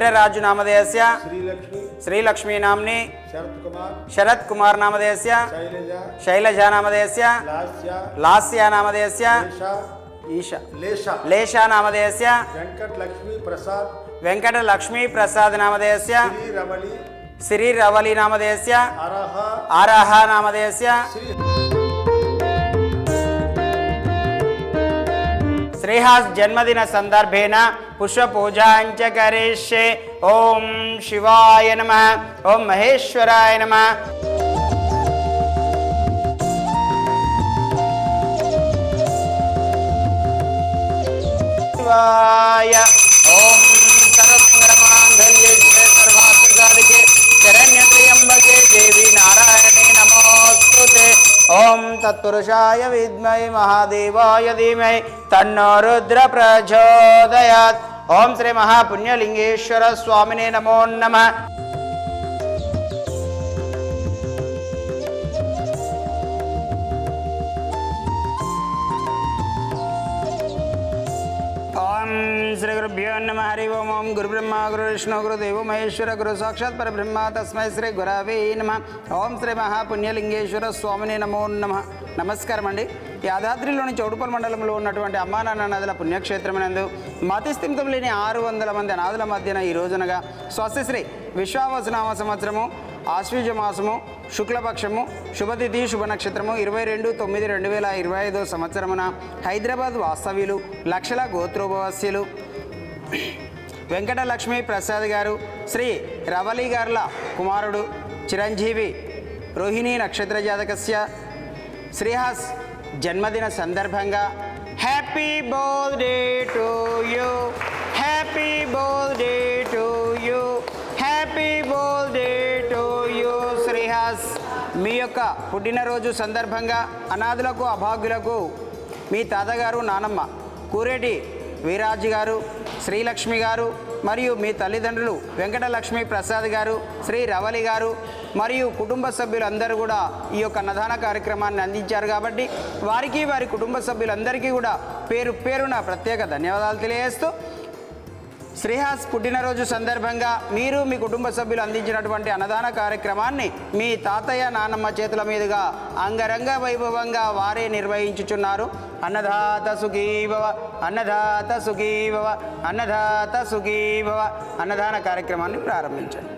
వెంకటరాజు నామధేయస్య. శ్రీలక్ష్మి. నామ్ని. శరత్ కుమార్. నామధేయస్య. శైలజ. నామధేయస్య. లాస్య. నామధేయస్య. లేష. నామధేయస్య. వెంకట్ లక్ష్మి ప్రసాద్. వెంకట లక్ష్మీ ప్రసాద్ నామధేయస్య. శ్రీ రవలి నామధేయస్య. ఆరాహ. నామధేయస్య. శ్రీహాస్ జన్మదిన సందర్భేన పుష్పూజాంచ కరిష్యే. ఓం శివాయ నమ. ఓం మహేశ్వరాయ నమ. శివాయ. ఓం సరస్వరమాంగళ్యే శివే సర్వార్థసాధికే శరణ్యత్ర్యంబకే దేవి నారాయణే నమోస్తుతే. ఓం తత్పురుషాయ విద్మై మహాదేవాయ ధీమై తన్నో రుద్ర ప్రచోదయాత్. ఓం శ్రీ మహాపుణ్యలింగేశ్వర స్వామినే నమో నమ. శ్రీ గురుభ్యో నమ హరి ఓం ఓం గురు బ్రహ్మ గురు విష్ణు గురు దేవ మహేశ్వర గురు సాక్షాత్ పరబ్రహ్మ తస్మై శ్రీ గురవే నమ. ఓం శ్రీ మహాపుణ్యలింగేశ్వర స్వామిని నమో నమ. నమస్కారం అండి యాదాద్రిలోని చౌడుపల్ మండలంలో ఉన్నటువంటి అమ్మానాన్న నదుల పుణ్యక్షేత్రమైనందు మతిస్థిమితం లేని ఆరు వందల మంది అనాథుల మధ్యన ఈ రోజునగా స్వస్తిశ్రీ విశ్వావసనామ సంవత్సరము ఆశ్వీజ మాసము శుక్లపక్షము శుభతిథి శుభ నక్షత్రము ఇరవై రెండు తొమ్మిది రెండు వేల ఇరవై ఐదో సంవత్సరమున హైదరాబాద్ వాస్తవ్యులు లక్షల గోత్రోపవాస్యులు వెంకటలక్ష్మి ప్రసాద్ గారు శ్రీ రవలి గార్ల కుమారుడు చిరంజీవి రోహిణి నక్షత్ర జాతకస్య శ్రీహాస్ జన్మదిన సందర్భంగా happy birthday to you. Happy birthday to you. Happy birthday to you Srihas. మీ యొక్క పుట్టినరోజు సందర్భంగా అనాథులకు అభాగ్యులకు మీ తాతగారు నానమ్మ కూరేటి వీరాజు గారు శ్రీలక్ష్మి గారు మరియు మీ తల్లిదండ్రులు వెంకటలక్ష్మి ప్రసాద్ గారు శ్రీ రవలి గారు మరియు కుటుంబ సభ్యులందరూ కూడా ఈ యొక్క అన్నదాన కార్యక్రమాన్ని అందించారు కాబట్టి వారికి వారి కుటుంబ సభ్యులందరికీ కూడా పేరు పేరున ప్రత్యేక ధన్యవాదాలు తెలియజేస్తూ శ్రీహాస్ పుట్టినరోజు సందర్భంగా మీరు మీ కుటుంబ సభ్యులు అందించినటువంటి అన్నదాన కార్యక్రమాన్ని మీ తాతయ్య నానమ్మ చేతుల మీదుగా అంగరంగ వైభవంగా వారే నిర్వహించుచున్నారు. అన్నదాత సుఖీభవ అన్నదాత సుఖీభవ అన్నదాత సుఖీభవ అన్నదాన కార్యక్రమాన్ని ప్రారంభించండి.